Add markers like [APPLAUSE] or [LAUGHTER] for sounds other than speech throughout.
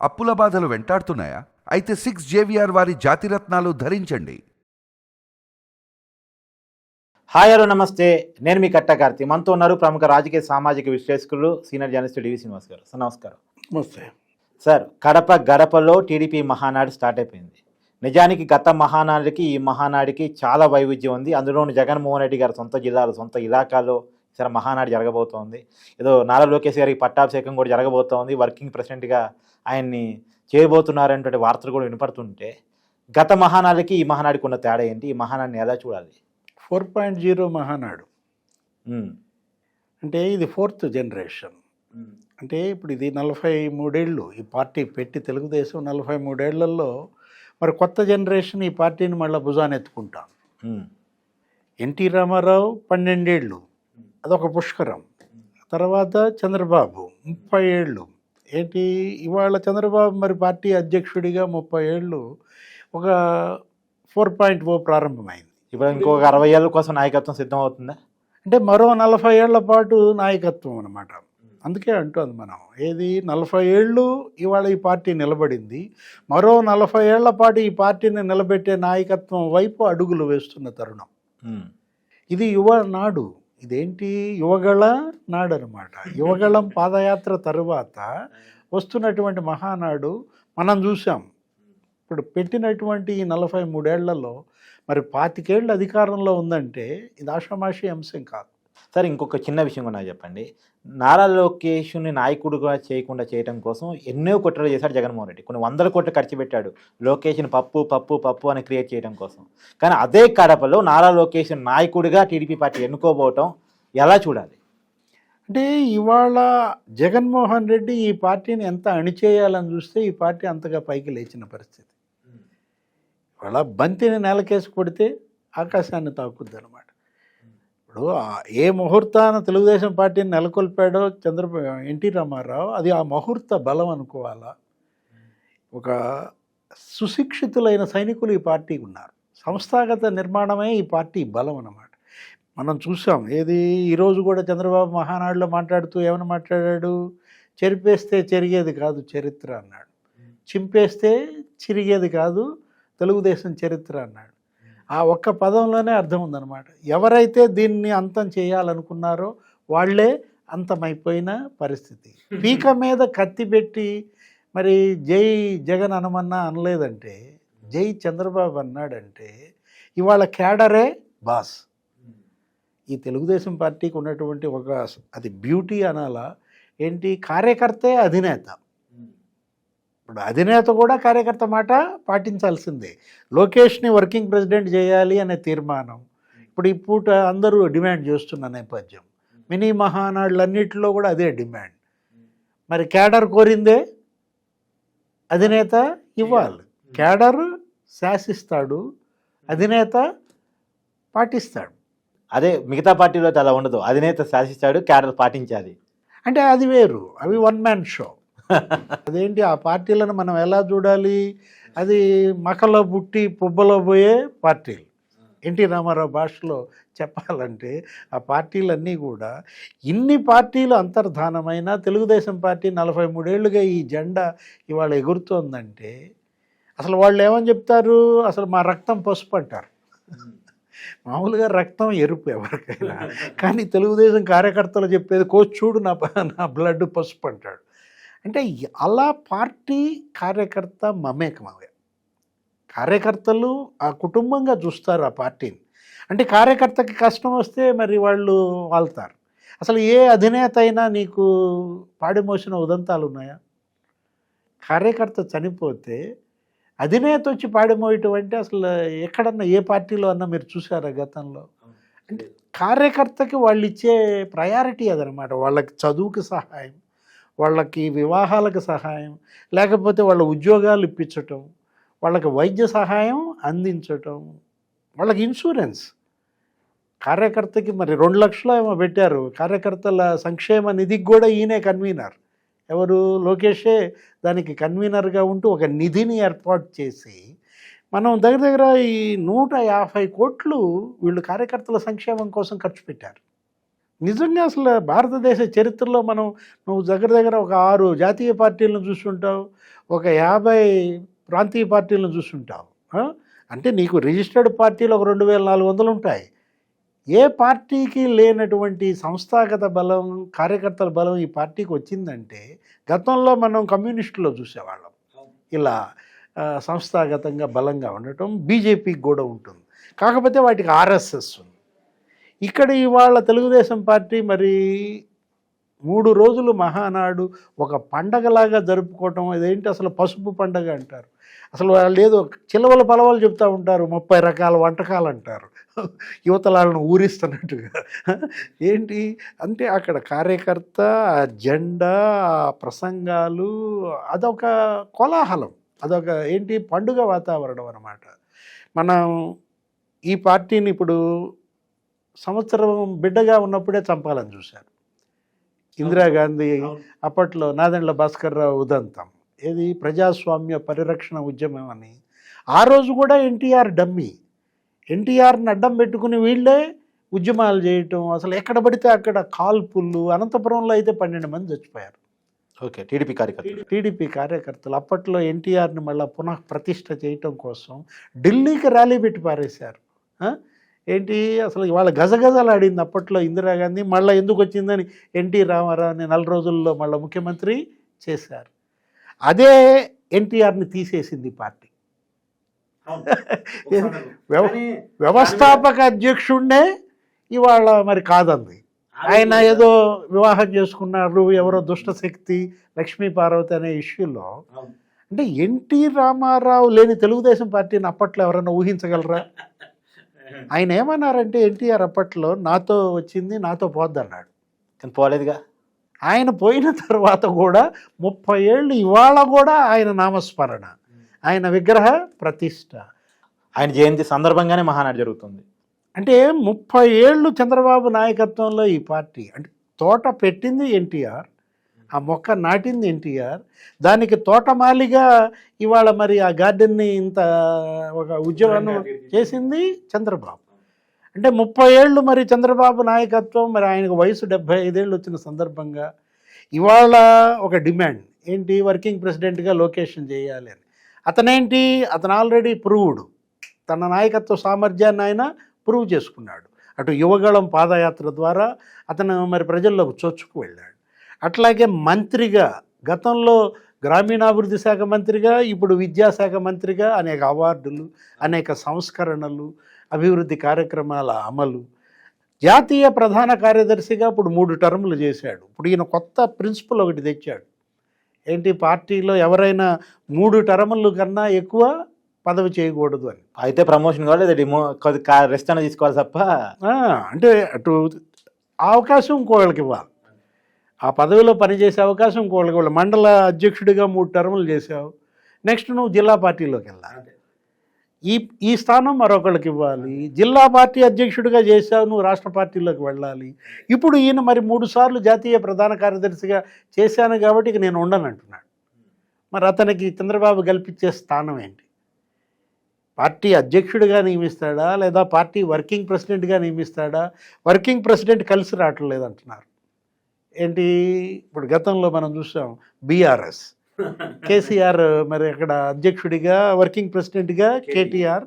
అప్పుల బాధలు వెంటాడుతున్నాయా? అయితే సిక్స్ జేవిఆర్ వారి జాతిరత్నాలు ధరించండి. హాయ్ హలో నమస్తే. నేను మీ కట్ట కార్తి. మనతో ఉన్నారు ప్రముఖ రాజకీయ సామాజిక విశ్లేషకులు సీనియర్ జర్నలిస్ట్ డివి శ్రీనివాస్ గారు. సార్ నమస్కారం. నమస్తే. సార్ కడప గడపలో టీడీపీ మహానాడు స్టార్ట్ అయిపోయింది. నిజానికి గత మహానాడికి ఈ మహానాడికి చాలా వైవిధ్యం ఉంది. అందులోని జగన్మోహన్ రెడ్డి గారి సొంత జిల్లాలో సొంత ఇలాకాలో సరే మహానాడు జరగబోతోంది. ఏదో నారా లోకేష్ గారికి పట్టాభిషేకం కూడా జరగబోతోంది. వర్కింగ్ ప్రెసిడెంట్గా ఆయన్ని చేయబోతున్నారనేటువంటి వార్తలు కూడా వినపడుతుంటే గత మహానాడికి ఈ మహానాడికి ఉన్న తేడా ఏంటి? ఈ మహానాడిని ఎలా చూడాలి? Four point zero Mahanadu. అంటే ఇది ఫోర్త్ జనరేషన్. అంటే ఇప్పుడు ఇది నలభై మూడేళ్ళు. ఈ పార్టీ పెట్టి తెలుగుదేశం నలభై మూడేళ్ళలో మరి కొత్త జనరేషన్ ఈ పార్టీని మళ్ళీ భుజానెత్తుకుంటాం ఉమ్. ఎన్టీ రామారావు పన్నెండేళ్ళు. అదొక పుష్కరం. తర్వాత చంద్రబాబు ముప్పై ఏళ్ళు. ఏంటి? ఇవాళ చంద్రబాబు మరి పార్టీ అధ్యక్షుడిగా ముప్పై ఏళ్ళు ఒక ఫోర్ పాయింట్ ఓ ప్రారంభమైంది. ఇప్పుడు ఇంకొక అరవై ఏళ్ళ కోసం నాయకత్వం సిద్ధం అవుతుందా అంటే మరో నలభై ఏళ్ళ పాటు నాయకత్వం అన్నమాట. అందుకే అంటోంది మనం. ఏది? నలభై ఏళ్ళు ఇవాళ ఈ పార్టీ నిలబడింది. మరో నలభై ఏళ్ళ పాటు ఈ పార్టీని నిలబెట్టే నాయకత్వం వైపు అడుగులు వేస్తున్న తరుణం. ఇది యువ నాడు. ఇదేంటి యువగళ నాడు అనమాట యువగళం పాదయాత్ర తరువాత వస్తున్నటువంటి మహానాడు మనం చూసాం ఇప్పుడు పెట్టినటువంటి ఈ నలభై మూడేళ్ళలో మరి పాతికేళ్ళు అధికారంలో ఉందంటే ఇది ఆషామాషి అంశం కాదు. సరే ఇంకొక చిన్న విషయం కూడా చెప్పండి. నారా లోకేష్ని నాయకుడిగా చేయకుండా చేయడం కోసం ఎన్నో కుట్రలు చేశాడు జగన్మోహన్ రెడ్డి. కొన్ని వందల కోట్లు ఖర్చు పెట్టాడు లోకేష్ని పప్పు పప్పు పప్పు అని క్రియేట్ చేయడం కోసం. కానీ అదే కడపలో నారా లోకేష్ నాయకుడిగా టీడీపీ పార్టీ ఎన్నుకోబోవటం ఎలా చూడాలి? అంటే ఇవాళ జగన్మోహన్ రెడ్డి ఈ పార్టీని ఎంత అణిచేయాలని చూస్తే ఈ పార్టీ అంతగా పైకి లేచిన పరిస్థితి. ఇవాళ బంతిని నేలకేసి కొడితే ఆకాశాన్ని తాకుద్ది అనమాట ఇప్పుడు ఏ ముహూర్తాన తెలుగుదేశం పార్టీని నెలకొల్పాడో చంద్రబాబు ఎన్టీ రామారావు అది ఆ ముహూర్త బలం అనుకోవాలా? ఒక సుశిక్షితులైన సైనికులు ఈ పార్టీకి ఉన్నారు. సంస్థాగత నిర్మాణమే ఈ పార్టీ బలం అన్నమాట. మనం చూసాం ఏది ఈరోజు కూడా చంద్రబాబు మహానాడులో మాట్లాడుతూ ఏమైనా మాట్లాడాడు? చెరిపేస్తే చెరిగేది కాదు చరిత్ర అన్నాడు. చింపేస్తే చిరిగేది కాదు తెలుగుదేశం చరిత్ర అన్నాడు. ఆ ఒక్క పదంలోనే అర్థం ఉందన్నమాట ఎవరైతే దీన్ని అంతం చేయాలనుకున్నారో వాళ్ళే అంతమైపోయిన పరిస్థితి. పీక మీద కత్తి పెట్టి మరి జై జగన్ అనమన్నా అనలేదంటే జై చంద్రబాబు అన్నాడంటే ఇవాళ క్యాడరే బాస్. ఈ తెలుగుదేశం పార్టీకి ఉన్నటువంటి ఒక అది బ్యూటీ అనాలా ఏంటి కార్యకర్తే అధినేత. ఇప్పుడు అధినేత కూడా కార్యకర్త మాట పాటించాల్సిందే. లోకేష్ని వర్కింగ్ ప్రెసిడెంట్ చేయాలి అనే తీర్మానం. ఇప్పుడు పూట అందరూ డిమాండ్ చేస్తున్న నేపథ్యం. మినీ మహానాడులన్నిటిలో కూడా అదే డిమాండ్. మరి క్యాడర్ కోరిందే? అధినేత ఇవ్వాలి. క్యాడర్ శాసిస్తాడు అధినేత పాటిస్తాడు. అదే మిగతా పార్టీలో అలా ఉండదు. అధినేత శాసిస్తాడు క్యాడర్ పాటించాలి. అంటే అది వేరు. అవి వన్ మ్యాన్ షో. అదేంటి? ఆ పార్టీలను మనం ఎలా చూడాలి? అది మకలో పుట్టి పుబ్బలో పోయే పార్టీలు. ఎన్టీ రామారావు భాషలో చెప్పాలంటే ఆ పార్టీలన్నీ కూడా ఇన్ని పార్టీలు అంతర్ధానమైన తెలుగుదేశం పార్టీ నలభై మూడేళ్ళుగా ఈ జెండా ఇవాళ ఎగురుతోందంటే అసలు వాళ్ళు ఏమని చెప్తారు? అసలు మా రక్తం పసుపు అంటారు. మామూలుగా రక్తం ఎరుపు ఎవరికైనా. కానీ తెలుగుదేశం కార్యకర్తలు చెప్పేది కోచ్ చూడు నా ప- నా బ్లడ్ పసుపు అంటాడు. అంటే అలా పార్టీ కార్యకర్త మమేకమవే కార్యకర్తలు ఆ కుటుంబంగా చూస్తారు ఆ పార్టీని. అంటే కార్యకర్తకి కష్టం వస్తే మరి వాళ్ళు వాళ్తారు. అసలు ఏ అధినేత అయినా నీకు పాడిమోసిన ఉదంతాలు ఉన్నాయా? కార్యకర్త చనిపోతే అధినేత వచ్చి పాడిమోయటం అంటే అసలు ఎక్కడన్నా ఏ పార్టీలో అన్నా మీరు చూసారా గతంలో? అంటే కార్యకర్తకి వాళ్ళు ఇచ్చే ప్రయారిటీ అదనమాట. వాళ్ళకి చదువుకి సహాయం. వాళ్ళకి వివాహాలకు సహాయం లేకపోతే వాళ్ళ ఉద్యోగాలు ఇప్పించటం వాళ్ళకి వైద్య సహాయం అందించటం వాళ్ళకి ఇన్సూరెన్స్. కార్యకర్తకి మరి రెండు లక్షలు ఏమో పెట్టారు. కార్యకర్తల సంక్షేమ నిధికి కూడా ఈయనే కన్వీనర్. ఎవరు? లోకేషే. దానికి కన్వీనర్గా ఉంటూ ఒక నిధిని ఏర్పాటు చేసి మనం దగ్గర దగ్గర ఈ నూట యాభై కోట్లు వీళ్ళు కార్యకర్తల సంక్షేమం కోసం ఖర్చు పెట్టారు. నిజంగా అసలు భారతదేశ చరిత్రలో మనం నువ్వు దగ్గర దగ్గర ఒక ఆరు జాతీయ పార్టీలను చూస్తుంటావు ఒక యాభై ప్రాంతీయ పార్టీలను చూస్తుంటావు. అంటే నీకు రిజిస్టర్డ్ పార్టీలు ఒక రెండు వేల నాలుగు వందలు ఉంటాయి. ఏ పార్టీకి లేనటువంటి సంస్థాగత బలం కార్యకర్తల బలం ఈ పార్టీకి వచ్చిందంటే గతంలో మనం కమ్యూనిస్టులో చూసేవాళ్ళం. ఇలా సంస్థాగతంగా బలంగా ఉండటం బీజేపీకి కూడా ఉంటుంది. కాకపోతే వాటికి ఆర్ఎస్ఎస్ ఉంది. ఇక్కడ ఇవాళ తెలుగుదేశం పార్టీ మరి మూడు రోజులు మహానాడు ఒక పండగలాగా జరుపుకోవటం ఇదేంటి అసలు పసుపు పండగ అంటారు? అసలు వాళ్ళు ఏదో చిలవల పలవలు చెప్తూ ఉంటారు ముప్పై రకాల వంటకాలు అంటారు. యువతలాలను ఊరిస్తున్నట్టుగా. ఏంటి? అంటే అక్కడ కార్యకర్త ఆ జెండా ఆ ప్రసంగాలు అదొక కోలాహలం. అదొక ఏంటి? పండుగ వాతావరణం అన్నమాట. మనం ఈ పార్టీని ఇప్పుడు సంవత్సరం బిడ్డగా ఉన్నప్పుడే చంపాలని చూశారు. ఇందిరాగాంధీ అప్పట్లో నాదెండ్ల భాస్కర్ రావు ఉదంతం. ఏది? ప్రజాస్వామ్య పరిరక్షణ ఉద్యమం అని. ఆ రోజు కూడా ఎన్టీఆర్ డమ్మీ. ఎన్టీఆర్ని అడ్డం పెట్టుకుని వీళ్ళే ఉద్యమాలు చేయటం అసలు ఎక్కడ పడితే అక్కడ కాల్పులు అనంతపురంలో అయితే పన్నెండు మంది చచ్చిపోయారు. ఓకే టీడీపీ కార్యకర్తలు. టీడీపీ కార్యకర్తలు అప్పట్లో ఎన్టీఆర్ని మళ్ళీ పునః ప్రతిష్ఠ చేయటం కోసం ఢిల్లీకి ర్యాలీ పెట్టి పారేశారు? ఏంటి అసలు ఇవాళ గజగజలాడింది అప్పట్లో ఇందిరాగాంధీ మళ్ళీ ఎందుకు వచ్చిందని ఎన్టీ రామారావుని నెల రోజుల్లో మళ్ళీ ముఖ్యమంత్రి చేశారు. అదే ఎన్టీఆర్ని తీసేసింది పార్టీ. [LAUGHS] వ్యవ- వ్యవస్థాపక అధ్యక్షుడినే ఇవాళ మరి కాదంది. ఆయన ఏదో వివాహం చేసుకున్నారు ఎవరో దుష్టశక్తి లక్ష్మీ పార్వతి అనే ఇష్యూలో అంటే ఎన్టీ రామారావు లేని తెలుగుదేశం పార్టీని అప్పట్లో ఎవరైనా ఊహించగలరా? [LAUGHS] ఆయన ఏమన్నారంటే ఎన్టీఆర్ అప్పట్లో నాతో వచ్చింది నాతో పోద్దన్నాడు. కానీ పోలేదుగా? ఆయన పోయిన తర్వాత కూడా ముప్పై ఏళ్ళు ఇవాళ కూడా ఆయన నామస్మరణ ఆయన విగ్రహ ప్రతిష్ట. ఆయన జయంతి సందర్భంగానే మహానాడు జరుగుతుంది. అంటే ముప్పై ఏళ్ళు చంద్రబాబు నాయకత్వంలో ఈ పార్టీ అంటే తోట పెట్టింది ఎన్టీఆర్. ఆ మొక్క నాటింది ఎన్టీఆర్. దానికి తోటమాలిగా ఇవాళ మరి ఆ గార్డెన్ని ఇంత ఒక ఉద్యమాన్ని చేసింది చంద్రబాబు. అంటే ముప్పై ఏళ్ళు మరి చంద్రబాబు నాయకత్వం మరి ఆయనకు వయసు డెబ్భై ఐదేళ్ళు వచ్చిన సందర్భంగా ఇవాళ ఒక డిమాండ్. ఏంటి? వర్కింగ్ ప్రెసిడెంట్గా లొకేషన్ చేయాలి అని. అతనేంటి? అతను ఆల్రెడీ ప్రూవ్డ్. తన నాయకత్వ సామర్థ్యాన్ని ఆయన ప్రూవ్ చేసుకున్నాడు. అటు యువగళం పాదయాత్ర ద్వారా అతను మరి ప్రజల్లోకి చొచ్చుకు వెళ్ళాడు. అట్లాగే మంత్రిగా గతంలో గ్రామీణాభివృద్ధి శాఖ మంత్రిగా ఇప్పుడు విద్యాశాఖ మంత్రిగా అనేక అవార్డులు అనేక సంస్కరణలు అభివృద్ధి కార్యక్రమాల అమలు. జాతీయ ప్రధాన కార్యదర్శిగా ఇప్పుడు మూడు టర్ములు చేశాడు. ఇప్పుడు ఈయన కొత్త ప్రిన్సిపల్ ఒకటి తెచ్చాడు. ఏంటి? పార్టీలో ఎవరైనా మూడు టర్ములు కన్నా ఎక్కువ పదవి చేయకూడదు అని. అయితే ప్రమోషన్ కూడా లేదా డిమో కొద్ది రెస్ట్ అనేది తీసుకోవాలి తప్ప? అంటే అటు అవకాశం ఇంకోళ్ళకి ఇవ్వాలి. ఆ పదవిలో పనిచేసే అవకాశం ఇంకోళ్ళకి ఇవ్వాలి. మండల అధ్యక్షుడిగా మూడు టర్ములు చేసావు నెక్స్ట్ నువ్వు జిల్లా పార్టీలోకి వెళ్ళాలి. ఈ ఈ స్థానం మరొకళ్ళకి ఇవ్వాలి. జిల్లా పార్టీ అధ్యక్షుడిగా చేసావు నువ్వు రాష్ట్ర పార్టీలోకి వెళ్ళాలి. ఇప్పుడు ఈయన మరి మూడు సార్లు జాతీయ ప్రధాన కార్యదర్శిగా చేశాను కాబట్టి ఇక నేను ఉండను అంటున్నాడు. మరి అతనికి చంద్రబాబు కల్పించే స్థానం ఏంటి? పార్టీ అధ్యక్షుడిగా నియమిస్తాడా లేదా పార్టీ వర్కింగ్ ప్రెసిడెంట్గా నియమిస్తాడా? వర్కింగ్ ప్రెసిడెంట్ కలిసి రావట్లేదు అంటున్నారు. ఏంటి? ఇప్పుడు గతంలో మనం చూసాం బీఆర్ఎస్. కేసీఆర్ మరి అక్కడ అధ్యక్షుడిగా వర్కింగ్ ప్రెసిడెంట్గా కేటీఆర్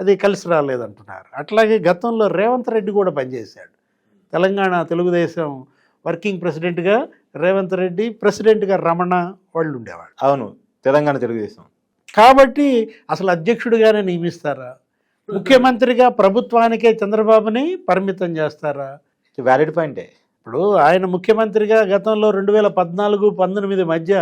అది కలిసి రాలేదంటున్నారు. అట్లాగే గతంలో రేవంత్ రెడ్డి కూడా పనిచేశాడు. తెలంగాణ తెలుగుదేశం వర్కింగ్ ప్రెసిడెంట్గా రేవంత్ రెడ్డి ప్రెసిడెంట్గా రమణ వాళ్ళు ఉండేవాళ్ళు. అవును తెలంగాణ తెలుగుదేశం. కాబట్టి అసలు అధ్యక్షుడిగానే నియమిస్తారా? ముఖ్యమంత్రిగా ప్రభుత్వానికే చంద్రబాబుని పరిమితం చేస్తారా? వ్యాలిడ్ పాయింటే ఇప్పుడు ఆయన ముఖ్యమంత్రిగా గతంలో రెండు వేల పద్నాలుగు పంతొమ్మిది మధ్య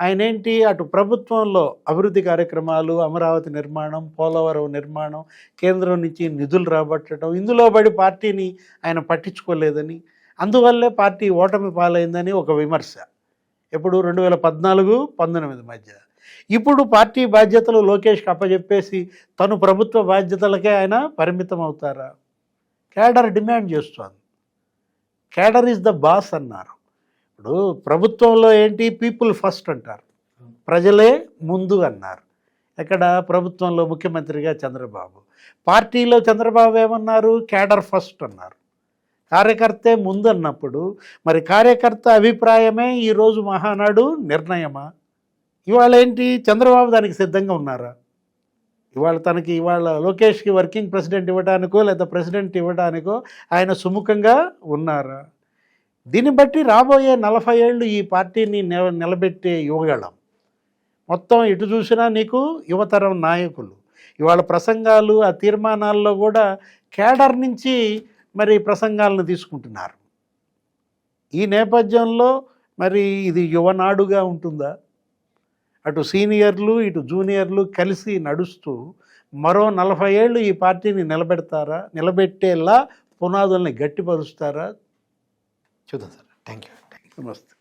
ఆయన ఏంటి? అటు ప్రభుత్వంలో అభివృద్ధి కార్యక్రమాలు అమరావతి నిర్మాణం పోలవరం నిర్మాణం కేంద్రం నుంచి నిధులు రాబట్టడం ఇందులో పడి పార్టీని ఆయన పట్టించుకోలేదని అందువల్లే పార్టీ ఓటమి పాలైందని ఒక విమర్శ. ఎప్పుడు? రెండు వేల పద్నాలుగు పంతొమ్మిది మధ్య. ఇప్పుడు పార్టీ బాధ్యతలు లోకేష్కి అప్పచెప్పేసి తను ప్రభుత్వ బాధ్యతలకే ఆయన పరిమితం అవుతారా కేడర్ డిమాండ్ చేస్తోంది. క్యాడర్ ఈజ్ ద బాస్ అన్నారు. ఇప్పుడు ప్రభుత్వంలో ఏంటి? పీపుల్ ఫస్ట్ అంటారు. ప్రజలే ముందు అన్నారు. ఎక్కడ? ప్రభుత్వంలో ముఖ్యమంత్రిగా చంద్రబాబు. పార్టీలో చంద్రబాబు ఏమన్నారు? క్యాడర్ ఫస్ట్ అన్నారు. కార్యకర్తే ముందన్నప్పుడు మరి కార్యకర్త అభిప్రాయమే ఈరోజు మహానాడు నిర్ణయమా? ఇవాళ ఏంటి? చంద్రబాబు దానికి సిద్ధంగా ఉన్నారా? ఇవాళ తనకి ఇవాళ లోకేష్కి వర్కింగ్ ప్రెసిడెంట్ ఇవ్వడానికో లేదా ప్రెసిడెంట్ ఇవ్వడానికో ఆయన సుముఖంగా ఉన్నారా. దీన్ని బట్టి రాబోయే నలభై ఏళ్ళు ఈ పార్టీని నిల నిలబెట్టే యువగళం. మొత్తం ఇటు చూసినా నీకు యువతరం నాయకులు. ఇవాళ ప్రసంగాలు ఆ తీర్మానాల్లో కూడా కేడర్ నుంచి మరి ప్రసంగాలను తీసుకుంటున్నారు. ఈ నేపథ్యంలో మరి ఇది యువనాడుగా ఉంటుందా? అటు సీనియర్లు ఇటు జూనియర్లు కలిసి నడుస్తూ మరో నలభై ఏళ్ళు ఈ పార్టీని నిలబెడతారా? నిలబెట్టేలా పునాదుల్ని గట్టిపరుస్తారా? చూద్దాం సార్. థ్యాంక్ యూ నమస్తే.